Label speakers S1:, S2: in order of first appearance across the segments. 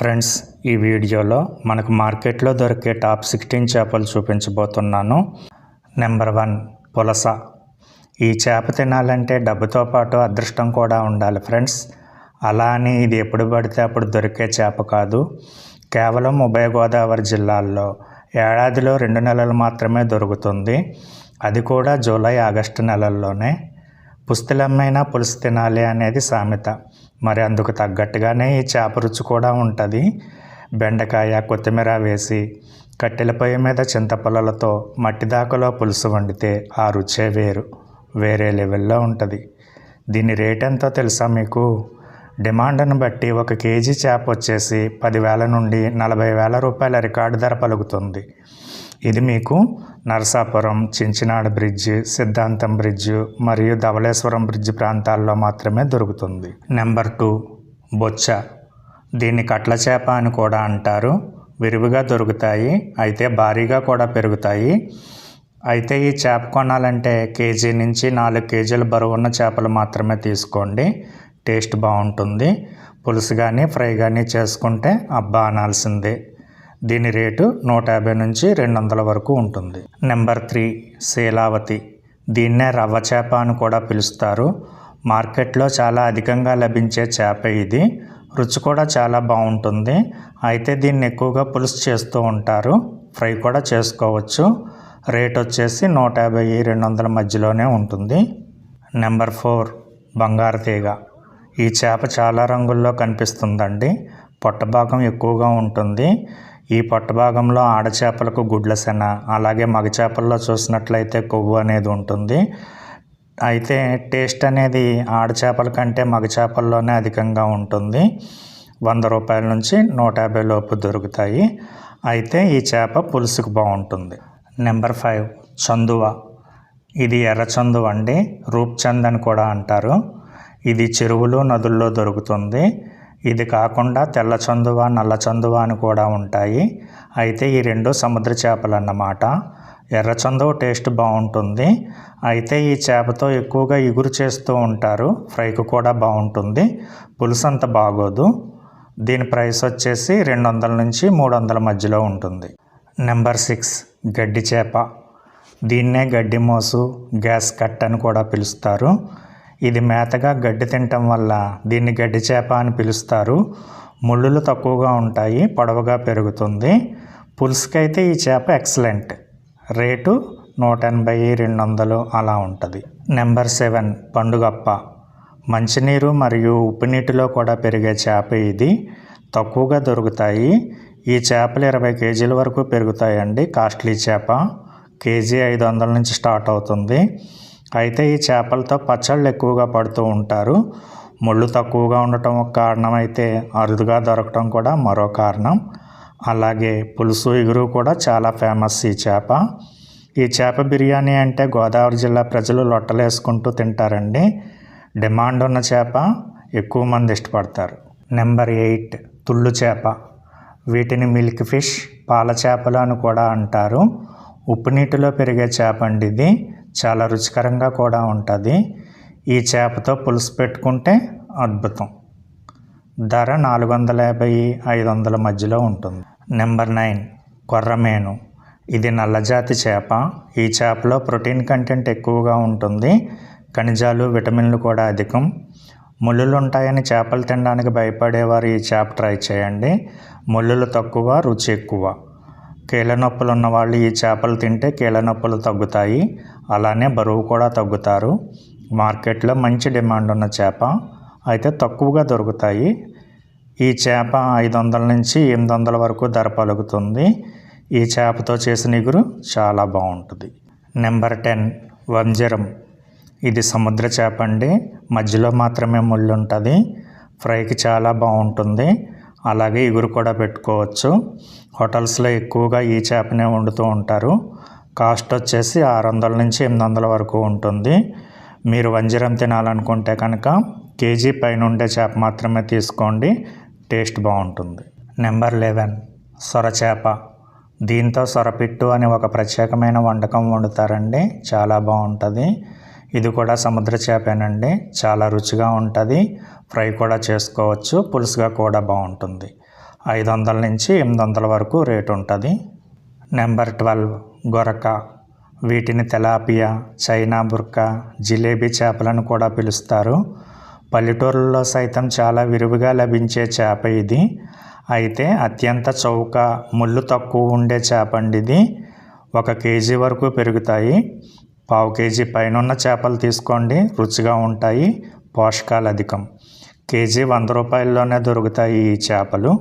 S1: Friends ఈ వీడియోలో మనకు మార్కెట్లో దొరికే టాప్ సిక్స్టీన్ చేపలు చూపించబోతున్నాను. నెంబర్ వన్ పులస. ఈ చేప తినాలంటే డబ్బుతో పాటు అదృష్టం కూడా ఉండాలి ఫ్రెండ్స్. అలా అని ఇది ఎప్పుడు పడితే అప్పుడు దొరికే చేప కాదు. కేవలం ఉభయ గోదావరి జిల్లాల్లో ఏడాదిలో రెండు నెలలు మాత్రమే దొరుకుతుంది. అది కూడా జూలై ఆగస్టు నెలల్లోనే. పుస్తలమ్మైనా పులుసు తినాలి అనేది సామెత. మరి అందుకు తగ్గట్టుగానే ఈ చేప రుచి కూడా ఉంటుంది. బెండకాయ కొత్తిమీర వేసి కట్టెల పొయ్యి మీద చింతపొలలతో మట్టి దాకలో పులుసు వండితే ఆ రుచే వేరు వేరే లెవెల్లో ఉంటుంది. దీని రేట్ ఎంతో తెలుసా మీకు? డిమాండ్ను బట్టి ఒక కేజీ చేప వచ్చేసి పదివేల నుండి నలభై వేల రూపాయల రికార్డు ధర పలుకుతుంది. ఇది మీకు నరసాపురం చించినాడ బ్రిడ్జ్ సిద్ధాంతం బ్రిడ్జ్ మరియు ధవళేశ్వరం బ్రిడ్జ్ ప్రాంతాల్లో మాత్రమే దొరుకుతుంది. నెంబర్ టూ బొచ్చ. దీన్ని కట్ల చేప అని కూడా అంటారు. విరివిగా దొరుకుతాయి అయితే భారీగా కూడా పెరుగుతాయి. అయితే ఈ చేప కొనాలంటే కేజీ నుంచి నాలుగు కేజీల బరువు ఉన్న చేపలు మాత్రమే తీసుకోండి. టేస్ట్ బాగుంటుంది. పులుసు కానీ ఫ్రై కానీ చేసుకుంటే అబ్బా అనాల్సిందే. దీని రేటు నూట యాభై నుంచి రెండు వందల వరకు ఉంటుంది. నెంబర్ త్రీ శీలావతి. దీన్నే రవ్వ చేప అని కూడా పిలుస్తారు. మార్కెట్లో చాలా అధికంగా లభించే చేప ఇది. రుచి కూడా చాలా బాగుంటుంది. అయితే దీన్ని ఎక్కువగా పులుసు చేస్తూ ఉంటారు. ఫ్రై కూడా చేసుకోవచ్చు. రేట్ వచ్చేసి నూట యాభై రెండు వందల మధ్యలోనే ఉంటుంది. నెంబర్ ఫోర్ బంగారు తీగ. ఈ చేప చాలా రంగుల్లో కనిపిస్తుందండి. పొట్ట భాగం ఎక్కువగా ఉంటుంది. ఈ పొట్ట భాగంలో ఆడ గుడ్ల శన అలాగే మగ చేపల్లో చూసినట్లయితే కొవ్వు అనేది ఉంటుంది. అయితే టేస్ట్ అనేది ఆడచేపల కంటే మగ చేపల్లోనే అధికంగా ఉంటుంది. వంద రూపాయల నుంచి నూట యాభై లోపు దొరుకుతాయి. అయితే ఈ చేప పులుసుకు బాగుంటుంది. నెంబర్ ఫైవ్ చందువ. ఇది ఎర్ర చందువ అండి. రూప్చంద్ అని కూడా అంటారు. ఇది చెరువులు నదుల్లో దొరుకుతుంది. ఇది కాకుండా తెల్ల చందువ నల్ల చందువ అని కూడా ఉంటాయి. అయితే ఈ రెండు సముద్ర చేపలు అన్నమాట. ఎర్ర చందువ టేస్ట్ బాగుంటుంది. అయితే ఈ చేపతో ఎక్కువగా ఇగురు చేస్తూ ఉంటారు. ఫ్రైకు కూడా బాగుంటుంది. పులుసు అంత బాగోదు. దీని ప్రైస్ వచ్చేసి రెండు వందల నుంచి మూడు వందల మధ్యలో ఉంటుంది. నెంబర్ సిక్స్ గడ్డి చేప. దీన్నే గడ్డి మోసు గ్యాస్ కట్ అని కూడా పిలుస్తారు. ఇది మేతగా గడ్డి తినటం వల్ల దీన్ని గడ్డి చేప అని పిలుస్తారు. ముళ్ళులు తక్కువగా ఉంటాయి పొడవుగా పెరుగుతుంది. పులుసుకైతే ఈ చేప ఎక్సలెంట్ రేటు నూట ఎనభై రెండు వందలు అలా ఉంటుంది. నెంబర్ సెవెన్ పండుగప్ప. మంచినీరు మరియు ఉప్పు నీటిలో కూడా పెరిగే చేప ఇది. తక్కువగా దొరుకుతాయి. ఈ చేపలు ఇరవై కేజీల వరకు పెరుగుతాయండి. కాస్ట్లీ చేప. కేజీ ఐదు వందల నుంచి స్టార్ట్ అవుతుంది. అయితే ఈ చేపలతో పచ్చళ్ళు ఎక్కువగా పడుతూ ఉంటారు. ముళ్ళు తక్కువగా ఉండటం ఒక కారణం అయితే అరుదుగా దొరకటం కూడా మరో కారణం. అలాగే పులుసు ఇగురు కూడా చాలా ఫేమస్ ఈ చేప. ఈ చేప బిర్యానీ అంటే గోదావరి జిల్లా ప్రజలు లొట్టలేసుకుంటూ తింటారండి. డిమాండ్ ఉన్న చేప ఎక్కువ మంది ఇష్టపడతారు. నెంబర్ ఎయిట్ తుళ్ళు చేప. వీటిని మిల్క్ ఫిష్ పాల చేపలు అని కూడా అంటారు. ఉప్పు నీటిలో పెరిగే చేప అండి ఇది. చాలా రుచికరంగా కూడా ఉంటుంది. ఈ చేపతో పులుసు పెట్టుకుంటే అద్భుతం. ధర నాలుగు వందల యాభై ఐదు వందల మధ్యలో ఉంటుంది. నెంబర్ నైన్ కొర్రమేను ఇది నల్లజాతి చేప. ఈ చేపలో ప్రోటీన్ కంటెంట్ ఎక్కువగా ఉంటుంది. ఖనిజాలు విటమిన్లు కూడా అధికం. ముళ్ళులు ఉంటాయని చేపలు తినడానికి భయపడేవారు ఈ చేప ట్రై చేయండి. ముళ్ళులు తక్కువ రుచి ఎక్కువ. కీళ్ళ నొప్పులు ఉన్న వాళ్ళు ఈ చేపలు తింటే కీళ్ళ నొప్పులు తగ్గుతాయి. అలానే బరువు కూడా తగ్గుతారు. మార్కెట్లో మంచి డిమాండ్ ఉన్న చేప అయితే తక్కువగా దొరుకుతాయి. ఈ చేప ఐదు వందల నుంచి ఎనిమిది వందల వరకు ధర పలుకుతుంది. ఈ చేపతో చేసిన ఇగురు చాలా బాగుంటుంది. నెంబర్ టెన్ వంజరం. ఇది సముద్ర చేప అండి. మధ్యలో మాత్రమే ముళ్ళు ఉంటుంది. ఫ్రైకి చాలా బాగుంటుంది. అలాగే ఇగురు కూడా పెట్టుకోవచ్చు. హోటల్స్లో ఎక్కువగా ఈ చేపనే వండుతూ ఉంటారు. కాస్ట్ వచ్చేసి ఆరు వందల నుంచి ఎనిమిది వందల వరకు ఉంటుంది. మీరు వంజరం తినాలనుకుంటే కనుక కేజీ పైన ఉండే చేప మాత్రమే తీసుకోండి. టేస్ట్ బాగుంటుంది. Number eleven. సొరచేప దీంతో సొరపిట్టు అని ఒక ప్రత్యేకమైన వంటకం వండుతారండి. చాలా బాగుంటుంది. ఇది కూడా సముద్ర చేపేనండి. చాలా రుచిగా ఉంటుంది. ఫ్రై కూడా చేసుకోవచ్చు. పులుసుగా కూడా బాగుంటుంది. ఐదు వందల నుంచి ఎనిమిది వందల వరకు రేటు ఉంటుంది. నెంబర్ ట్వెల్వ్ గొరక. వీటిని తెలాపియా చైనా బుర్క జిలేబీ చేపలను కూడా పిలుస్తారు. పల్లెటూరుల్లో సైతం చాలా విరివిగా లభించే చేప ఇది. అయితే అత్యంత చౌక ముళ్ళు తక్కువ ఉండే చేప అండి ఇది. ఒక కేజీ వరకు పెరుగుతాయి. పావు కేజీ పైన ఉన్న చేపలు తీసుకోండి రుచిగా ఉంటాయి పోషకాలు అధికం కేజీ వంద రూపాయల్లోనే దొరుకుతాయి ఈ చేపలు.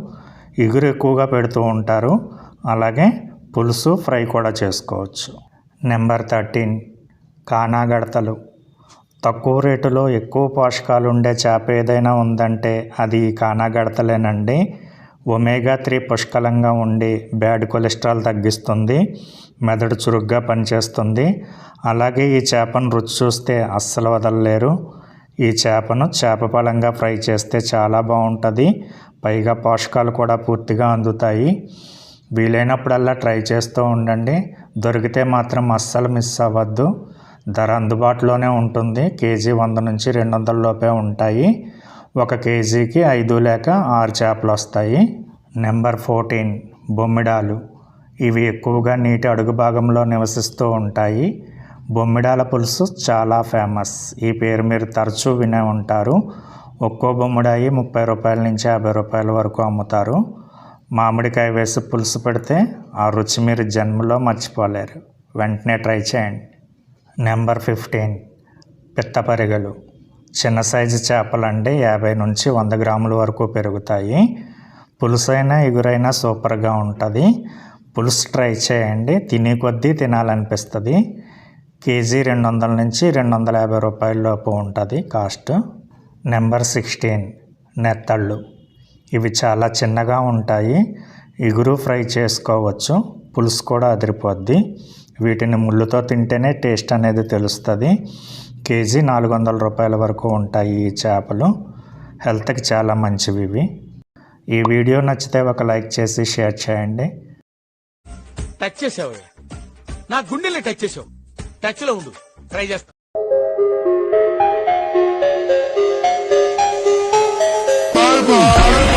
S1: ఇగురు ఎక్కువగా పెడుతూ ఉంటారు. అలాగే పులుసు ఫ్రై కూడా చేసుకోవచ్చు. నెంబర్ థర్టీన్ కానాగడతలు. తక్కువ రేటులో ఎక్కువ పోషకాలు ఉండే చేప ఏదైనా ఉందంటే అది కానాగడతలేనండి. ఒమేగా త్రీ పుష్కలంగా ఉండి బ్యాడ్ కొలెస్ట్రాల్ తగ్గిస్తుంది మెదడు చురుగ్గా పనిచేస్తుంది. అలాగే ఈ చేపను రుచి చూస్తే అస్సలు వదలలేరు. ఈ చేపను చేప పలంగా ఫ్రై చేస్తే చాలా బాగుంటుంది. పైగా పోషకాలు కూడా పూర్తిగా అందుతాయి. వీలైనప్పుడల్లా ట్రై చేస్తూ ఉండండి. దొరికితే మాత్రం అస్సలు మిస్ అవ్వద్దు. ధర అందుబాటులోనే ఉంటుంది. కేజీ వంద నుంచి రెండు వందల లోపే ఉంటాయి. ఒక కేజీకి ఐదు లేక ఆరు చేపలు వస్తాయి. నెంబర్ ఫోర్టీన్ బొమ్మిడాలు. ఇవి ఎక్కువగా నీటి అడుగు భాగంలో నివసిస్తూ ఉంటాయి. బొమ్మిడాల పులుసు చాలా ఫేమస్. ఈ పేరు మీరు తరచూ వినే ఉంటారు. ఒక్కో బొమ్మిడాయి ముప్పై రూపాయల నుంచి యాభై రూపాయల వరకు అమ్ముతారు. మామిడికాయ వేసి పులుసు పెడితే ఆ రుచి మీరు జన్మలో మర్చిపోలేరు. వెంటనే ట్రై చేయండి. నెంబర్ ఫిఫ్టీన్ పిత్తపరిగలు చిన్న సైజు చేపలండి యాభై నుంచి వంద గ్రాముల వరకు పెరుగుతాయి. పులుసైనా ఎగురైనా సూపర్గా ఉంటుంది. పులుసు ట్రై చేయండి. తినే కొద్దీ తినాలనిపిస్తుంది. కేజీ రెండు వందల నుంచి రెండు వందల యాభై రూపాయల లోపు ఉంటుంది కాస్ట్. Number sixteen నెత్తళ్ళు. ఇవి చాలా చిన్నగా ఉంటాయి. ఇగురు ఫ్రై చేసుకోవచ్చు. పులుసు కూడా అదిరిపోద్ది. వీటిని ముళ్ళుతో తింటేనే టేస్ట్ అనేది తెలుస్తుంది. కేజీ నాలుగు వందల రూపాయల వరకు ఉంటాయి ఈ చేపలు. హెల్త్కి చాలా మంచివి ఇవి. ఈ వీడియో నచ్చితే ఒక లైక్ చేసి షేర్ చేయండి.
S2: టచ్ చేసావు? నా గుండెల్ని టచ్ చేసావు. టచ్లో ఉండు. ట్రై చేస్తా.
S3: Bye bye.